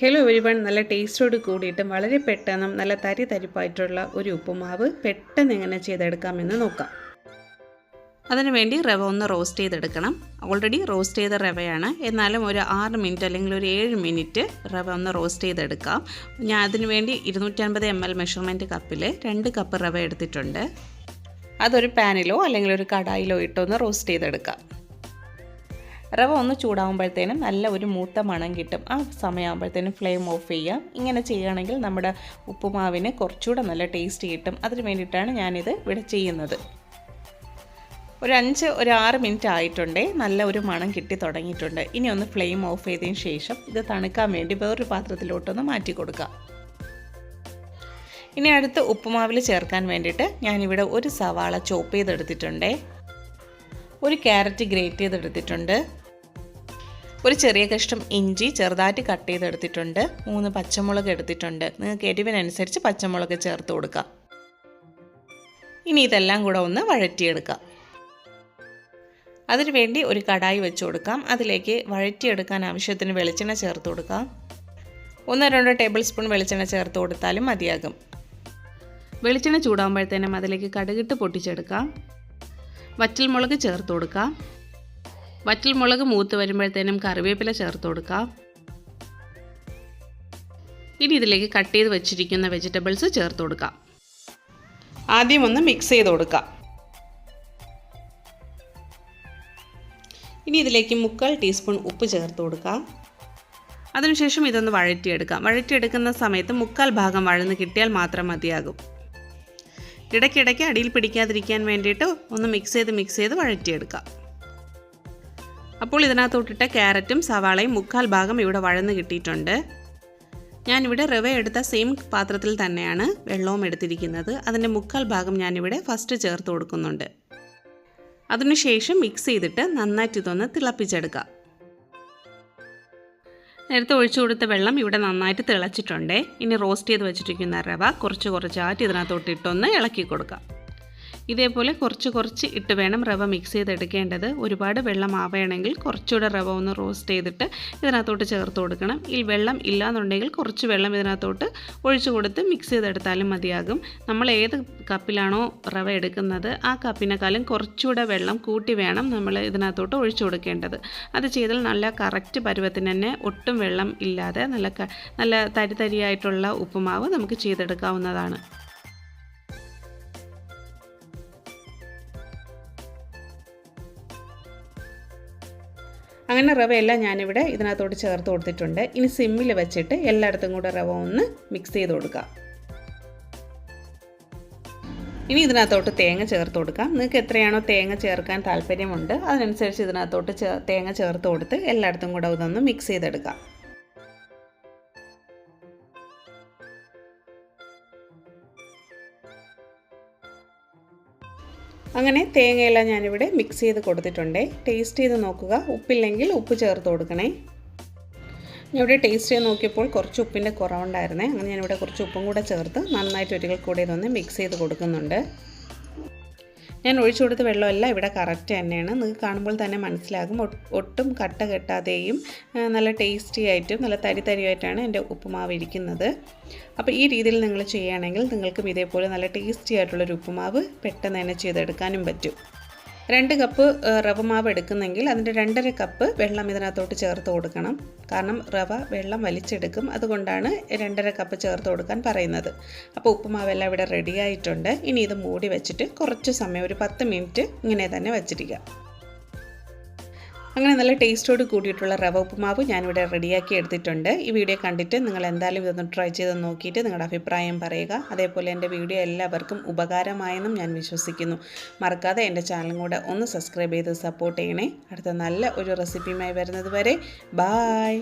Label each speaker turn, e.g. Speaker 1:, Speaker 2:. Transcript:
Speaker 1: Hello everyone നല്ല ടേസ്റ്റോട് കൂടിയിട്ടും വളരെ പെട്ടെന്നും നല്ല തരി തരിപ്പായിട്ടുള്ള ഒരു ഉപ്പുമാവ് പെട്ടെന്ന് എങ്ങനെ ചെയ്തെടുക്കാമെന്ന് നോക്കാം. അതിനുവേണ്ടി റവ ഒന്ന് റോസ്റ്റ് ചെയ്തെടുക്കണം. ഓൾറെഡി റോസ്റ്റ് ചെയ്ത റവയാണ്. എന്നാലും ഒരു ആറ് മിനിറ്റ് അല്ലെങ്കിൽ ഒരു ഏഴ് മിനിറ്റ് റവ ഒന്ന് റോസ്റ്റ് ചെയ്തെടുക്കാം. ഞാൻ അതിനുവേണ്ടി ഇരുന്നൂറ്റൻപത് എം എൽ മെഷർമെന്റ് കപ്പിൽ രണ്ട് കപ്പ് റവ എടുത്തിട്ടുണ്ട്. അതൊരു പാനിലോ അല്ലെങ്കിൽ ഒരു കടായിലോ ഇട്ടൊന്ന് റോസ്റ്റ് ചെയ്തെടുക്കാം. റവ ഒന്ന് ചൂടാകുമ്പോഴത്തേനും നല്ല ഒരു മൂത്ത മണം കിട്ടും. ആ സമയമാകുമ്പോഴത്തേനും ഫ്ലെയിം ഓഫ് ചെയ്യാം ഇങ്ങനെ ചെയ്യുകയാണെങ്കിൽ നമ്മുടെ ഉപ്പുമാവിന് കുറച്ചുകൂടെ നല്ല ടേസ്റ്റ് കിട്ടും. അതിന് വേണ്ടിയിട്ടാണ് ഞാനിത് ഇവിടെ ചെയ്യുന്നത്. ഒരു അഞ്ച് ഒരു ആറ് മിനിറ്റ് ആയിട്ടുണ്ടേ. നല്ല ഒരു മണം കിട്ടി തുടങ്ങിയിട്ടുണ്ട്. ഇനി ഒന്ന് ഫ്ലെയിം ഓഫ് ചെയ്തതിന് ശേഷം ഇത് തണുക്കാൻ വേണ്ടി വേറൊരു പാത്രത്തിലോട്ടൊന്ന് മാറ്റി കൊടുക്കാം. ഇനി അടുത്ത് ഉപ്പുമാവിൽ ചേർക്കാൻ വേണ്ടിയിട്ട് ഞാനിവിടെ ഒരു സവാള ചോപ്പ് ചെയ്തെടുത്തിട്ടുണ്ട്. ഒരു ക്യാരറ്റ് ഗ്രേറ്റ് ചെയ്തെടുത്തിട്ടുണ്ട്. ഒരു ചെറിയ കഷ്ണം ഇഞ്ചി ചെറുതായിട്ട് കട്ട് ചെയ്തെടുത്തിട്ടുണ്ട്. മൂന്ന് പച്ചമുളക് എടുത്തിട്ടുണ്ട്. നിങ്ങൾക്ക് എരിവിനനുസരിച്ച് പച്ചമുളക് ചേർത്ത് കൊടുക്കാം. ഇനി ഇതെല്ലാം കൂടെ ഒന്ന് വഴറ്റിയെടുക്കാം. അതിനുവേണ്ടി ഒരു കടായി വെച്ച് കൊടുക്കാം. അതിലേക്ക് വഴറ്റിയെടുക്കാൻ ആവശ്യത്തിന് വെളിച്ചെണ്ണ ചേർത്ത് കൊടുക്കാം. ഒന്നോ രണ്ടോ ടേബിൾ സ്പൂൺ വെളിച്ചെണ്ണ ചേർത്ത് കൊടുത്താലും മതിയാകും. വെളിച്ചെണ്ണ ചൂടാകുമ്പോഴത്തേനും അതിലേക്ക് കടുകിട്ട് പൊട്ടിച്ചെടുക്കാം. വറ്റൽമുളക് ചേർത്ത് കൊടുക്കാം. വറ്റൽമുളക് മൂത്ത് വരുമ്പോഴത്തേനും കറിവേപ്പില ചേർത്ത് കൊടുക്കാം. ഇനി ഇതിലേക്ക് കട്ട് ചെയ്ത് വെച്ചിരിക്കുന്ന വെജിറ്റബിൾസ് ചേർത്ത് കൊടുക്കാം. ആദ്യം ഒന്ന് മിക്സ് ചെയ്ത് കൊടുക്കാം. ഇനി ഇതിലേക്ക് മുക്കാൽ ടീസ്പൂൺ ഉപ്പ് ചേർത്ത് കൊടുക്കാം. അതിനുശേഷം ഇതൊന്ന് വഴറ്റിയെടുക്കാം. വഴറ്റിയെടുക്കുന്ന സമയത്ത് മുക്കാൽ ഭാഗം വഴന്ന് കിട്ടിയാൽ മാത്രം മതിയാകും. ഇടയ്ക്കിടയ്ക്ക് അടിയിൽ പിടിക്കാതിരിക്കാൻ വേണ്ടിയിട്ട് ഒന്ന് മിക്സ് ചെയ്ത് മിക്സ് ചെയ്ത് വഴറ്റിയെടുക്കാം. അപ്പോൾ ഇതിനകത്തോട്ടിട്ട ക്യാരറ്റും സവാളയും മുക്കാൽ ഭാഗം ഇവിടെ വഴന്ന് കിട്ടിയിട്ടുണ്ട്. ഞാനിവിടെ റവ എടുത്ത സെയിം പാത്രത്തിൽ തന്നെയാണ് വെള്ളവും എടുത്തിരിക്കുന്നത്. അതിന്റെ മുക്കാൽ ഭാഗം ഞാനിവിടെ ഫസ്റ്റ് ചേർത്ത് കൊടുക്കുന്നുണ്ട്. അതിനുശേഷം മിക്സ് ചെയ്തിട്ട് നന്നായിട്ട് ഇതൊന്ന് തിളപ്പിച്ചെടുക്കാം. നേരത്തെ ഒഴിച്ചു കൊടുത്ത വെള്ളം ഇവിടെ നന്നായിട്ട് തിളച്ചിട്ടുണ്ട്. ഇനി റോസ്റ്റ് ചെയ്ത് വെച്ചിരിക്കുന്ന റവ കുറച്ച് കുറച്ചായിട്ട് ഇതിനകത്തോട്ട് ഇട്ടൊന്ന് ഇളക്കി കൊടുക്കാം. ഇതേപോലെ കുറച്ച് കുറച്ച് ഇട്ട് വേണം റവ മിക്സ് ചെയ്തെടുക്കേണ്ടത്. ഒരുപാട് വെള്ളം ആവുകയാണെങ്കിൽ കുറച്ചുകൂടെ റവ ഒന്ന് റോസ്റ്റ് ചെയ്തിട്ട് ഇതിനകത്തോട്ട് ചേർത്ത് കൊടുക്കണം. ഈ വെള്ളം ഇല്ലാന്നുണ്ടെങ്കിൽ കുറച്ച് വെള്ളം ഇതിനകത്തോട്ട് ഒഴിച്ചു കൊടുത്ത് മിക്സ് ചെയ്തെടുത്താലും മതിയാകും. നമ്മൾ ഏത് കപ്പിലാണോ റവ എടുക്കുന്നത് ആ കപ്പിനേക്കാളും കുറച്ചുകൂടെ വെള്ളം കൂട്ടി വേണം നമ്മൾ ഇതിനകത്തോട്ട് ഒഴിച്ചു കൊടുക്കേണ്ടത്. അത് ചെയ്താൽ നല്ല കറക്റ്റ് പരുവത്തിന് തന്നെ ഒട്ടും വെള്ളം ഇല്ലാതെ നല്ല നല്ല തരിതരിയായിട്ടുള്ള ഉപ്പുമാവ് നമുക്ക് ചെയ്തെടുക്കാവുന്നതാണ്. അങ്ങനെ റവയെല്ലാം ഞാനിവിടെ ഇതിനകത്തോട്ട് ചേർത്ത് കൊടുത്തിട്ടുണ്ട്. ഇനി സിമ്മിൽ വെച്ചിട്ട് എല്ലായിടത്തും കൂടെ റവ ഒന്ന് മിക്സ് ചെയ്ത് കൊടുക്കാം. ഇനി ഇതിനകത്തോട്ട് തേങ്ങ ചേർത്ത് കൊടുക്കാം. നിങ്ങൾക്ക് എത്രയാണോ തേങ്ങ ചേർക്കാൻ താല്പര്യമുണ്ട് അതിനനുസരിച്ച് ഇതിനകത്തോട്ട് തേങ്ങ ചേർത്ത് കൊടുത്ത് എല്ലായിടത്തും കൂടെ ഇതൊന്ന് മിക്സ് ചെയ്തെടുക്കാം. അങ്ങനെ തേങ്ങയെല്ലാം ഞാനിവിടെ മിക്സ് ചെയ്ത് കൊടുത്തിട്ടുണ്ട്. ടേസ്റ്റ് ചെയ്ത് നോക്കുക. ഉപ്പില്ലെങ്കിൽ ഉപ്പ് ചേർത്ത് കൊടുക്കണേ. ഞാനിവിടെ ടേസ്റ്റ് ചെയ്ത് നോക്കിയപ്പോൾ കുറച്ച് ഉപ്പിന്റെ കുറവുണ്ടായിരുന്നേ. അങ്ങനെ ഞാനിവിടെ കുറച്ച് ഉപ്പും കൂടെ ചേർത്ത് നന്നായിട്ട് ഒരിക്കൽ കൂടെ ഇതൊന്ന് മിക്സ് ചെയ്ത് കൊടുക്കുന്നുണ്ട്. ഞാൻ ഒഴിച്ചു കൊടുത്ത വെള്ളമെല്ലാം ഇവിടെ കറക്റ്റ് തന്നെയാണ്. നിങ്ങൾക്ക് കാണുമ്പോൾ തന്നെ മനസ്സിലാകും. ഒട്ടും കട്ട കെട്ടാതെയും നല്ല ടേസ്റ്റി ആയിട്ടും നല്ല തരി തരിയായിട്ടാണ് എന്റെ ഉപ്പുമാവ് ഇരിക്കുന്നത്. അപ്പോൾ ഈ രീതിയിൽ നിങ്ങൾ ചെയ്യുകയാണെങ്കിൽ നിങ്ങൾക്കും ഇതേപോലെ നല്ല ടേസ്റ്റി ആയിട്ടുള്ളൊരു ഉപ്പുമാവ് പെട്ടെന്ന് തന്നെ ചെയ്തെടുക്കാനും പറ്റും. രണ്ട് കപ്പ് റവ മാവ് എടുക്കുന്നെങ്കിൽ അതിന്റെ രണ്ടര കപ്പ് വെള്ളം ഇതിനകത്തോട്ട് ചേർത്ത് കൊടുക്കണം. കാരണം റവ വെള്ളം വലിച്ചെടുക്കും. അതുകൊണ്ടാണ് രണ്ടര കപ്പ് ചേർത്ത് കൊടുക്കാൻ പറയുന്നത്. അപ്പോൾ ഉപ്പുമാവെല്ലാം ഇവിടെ റെഡി ആയിട്ടുണ്ട്. ഇനി ഇത് മൂടി വെച്ചിട്ട് കുറച്ച് സമയം ഒരു പത്ത് മിനിറ്റ് ഇങ്ങനെ തന്നെ വച്ചിരിക്കുക. അങ്ങനെ നല്ല ടേസ്റ്റോട് കൂടിയിട്ടുള്ള റവ ഉപ്പുമാവ് ഞാനിവിടെ റെഡിയാക്കി എടുത്തിട്ടുണ്ട്. ഈ വീഡിയോ കണ്ടിട്ട് നിങ്ങൾ എന്തായാലും ഇതൊന്ന് ട്രൈ ചെയ്ത് നോക്കിയിട്ട് നിങ്ങളുടെ അഭിപ്രായം പറയുക. അതേപോലെ എന്റെ വീഡിയോ എല്ലാവർക്കും ഉപകാരമായെന്നും ഞാൻ വിശ്വസിക്കുന്നു. മറക്കാതെ എന്റെ ചാനലും കൂടെ ഒന്ന് സബ്സ്ക്രൈബ് ചെയ്ത് സപ്പോർട്ട് ചെയ്യണേ. അടുത്ത നല്ല ഒരു റെസിപ്പിയുമായി വരുന്നത് വരെ. ബായ്.